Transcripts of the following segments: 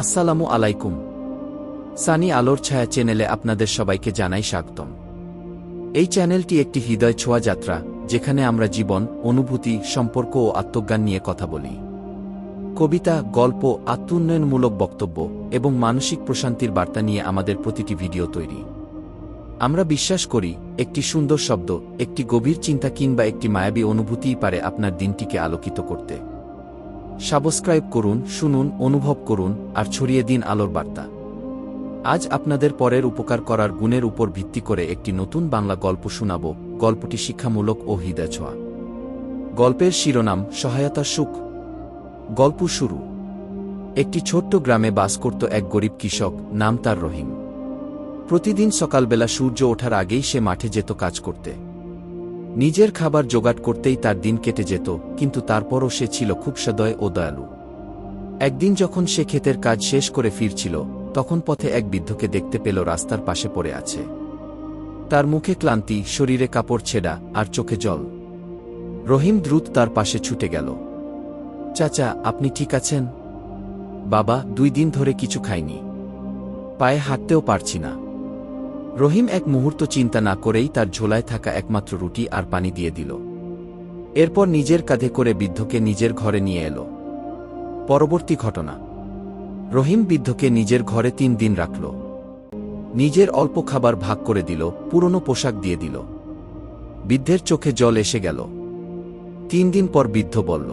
আসসালামু আলাইকুম। সানি আলোর ছায়া চ্যানেলে আপনাদের সবাইকে জানাই স্বাগতম। এই চ্যানেলটি একটি হৃদয় ছোঁয়া যাত্রা, যেখানে আমরা জীবন, অনুভূতি, সম্পর্ক ও আত্মজ্ঞান নিয়ে কথা বলি। কবিতা, গল্প, আত্মোন্নয়নমূলক বক্তব্য এবং মানসিক প্রশান্তির বার্তা নিয়ে আমাদের প্রতিটি ভিডিও তৈরি। আমরা বিশ্বাস করি, একটি সুন্দর শব্দ, একটি গভীর চিন্তা কিংবা একটি মায়াবী অনুভূতিই পারে আপনার দিনটিকে আলোকিত করতে। সাবস্ক্রাইব করুন, শুনুন, অনুভব করুন, আর ছড়িয়ে দিন আলোর বার্তা। আজ আপনাদের পরের উপকার করার গুণের উপর ভিত্তি করে একটি নতুন বাংলা গল্প শোনাব, গল্পটি শিক্ষামূলক ও হৃদয় ছোঁয়া। গল্পের শিরোনাম সহায়তা সুখ। গল্প শুরু। একটি ছোট্ট গ্রামে বাস করত এক গরিব কৃষক, নাম তার রহিম। প্রতিদিন সকালবেলা সূর্য ওঠার আগেই সে মাঠে যেত কাজ করতে। নিজের খাবার জোগাড় করতেই তার দিন কেটে যেত, কিন্তু তারপরও সে ছিল খুব সদয় ও দয়ালু। একদিন যখন সে ক্ষেতের কাজ শেষ করে ফিরছিল, তখন পথে এক বৃদ্ধকে দেখতে পেল রাস্তার পাশে পড়ে আছে। তার মুখে ক্লান্তি, শরীরে কাপড় ছেঁড়া, আর চোখে জল। রহিম দ্রুত তার পাশে ছুটে গেল। চাচা, আপনি ঠিক আছেন? বাবা, দুই দিন ধরে কিছু খাইনি। পায়ে হাঁটতেও পারছি না। রহিম এক মুহূর্ত চিন্তা না করেই তার ঝোলায় থাকা একমাত্র রুটি আর পানি দিয়ে দিল। এরপর নিজের কাঁধে করে বৃদ্ধকে নিজের ঘরে নিয়ে এলো। পরবর্তী ঘটনা। রহিম বৃদ্ধকে নিজের ঘরে তিন দিন রাখল। নিজের অল্প খাবার ভাগ করে দিল, পুরনো পোশাক দিয়ে দিল। বৃদ্ধের চোখে জল এসে গেল। তিন দিন পর বৃদ্ধ বলল,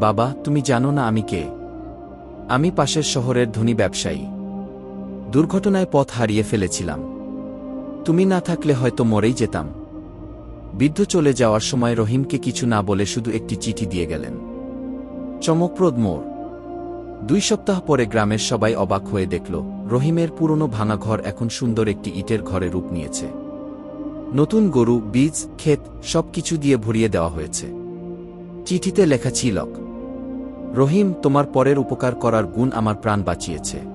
বাবা, তুমি জানো না আমি কে? আমি পাশের শহরের ধনী ব্যবসায়ী। দুর্ঘটনায় পথ হারিয়ে ফেলেছিলাম। তুমি না থাকলে হয়তো মরেই যেতাম। বৃদ্ধ চলে যাওয়ার সময় রহিমকে কিছু না বলে শুধু একটি চিঠি দিয়ে গেলেন। চমকপ্রদ মোড়। দুই সপ্তাহ পরে গ্রামের সবাই অবাক হয়ে দেখল, রহিমের পুরনো ভাঙা ঘর এখন সুন্দর একটি ইটের ঘরে রূপ নিয়েছে। নতুন গরু, বীজ, ক্ষেত, সবকিছু দিয়ে ভরিয়ে দেওয়া হয়েছে। চিঠিতে লেখা ছিলক, রহিম, তোমার পরের উপকার করার গুণ আমার প্রাণ বাঁচিয়েছে।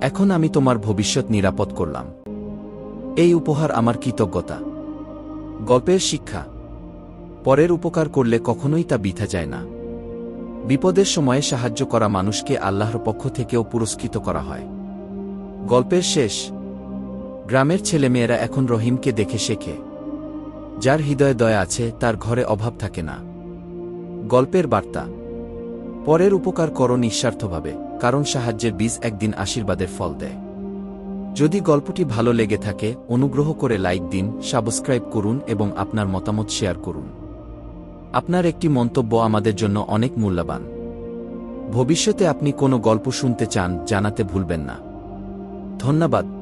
এখন আমি তোমার ভবিষ্যৎ নিরাপদ করলাম। এই উপহার আমার কৃতজ্ঞতা। গল্পের শিক্ষা। পরের উপকার করলে কখনোই তা বিথা যায় না। বিপদের সময়ে সাহায্য করা মানুষকে আল্লাহর পক্ষ থেকেও পুরস্কৃত করা হয়। গল্পের শেষ। গ্রামের ছেলেমেয়েরা এখন রহিমকে দেখে শেখে। যার হৃদয়ে দয়া আছে, তার ঘরে অভাব থাকে না। গল্পের বার্তা। পরের উপকার করো নিঃস্বার্থভাবে। কারণ সাহায্যের বীজ একদিন আশীর্বাদের ফল দেয়। যদি গল্পটি ভালো লেগে থাকে, অনুগ্রহ করে লাইক দিন, সাবস্ক্রাইব করুন এবং আপনার মতামত শেয়ার করুন। আপনার একটি মন্তব্য আমাদের জন্য অনেক মূল্যবান। ভবিষ্যতে আপনি কোনো গল্প শুনতে চান, জানাতে ভুলবেন না। ধন্যবাদ।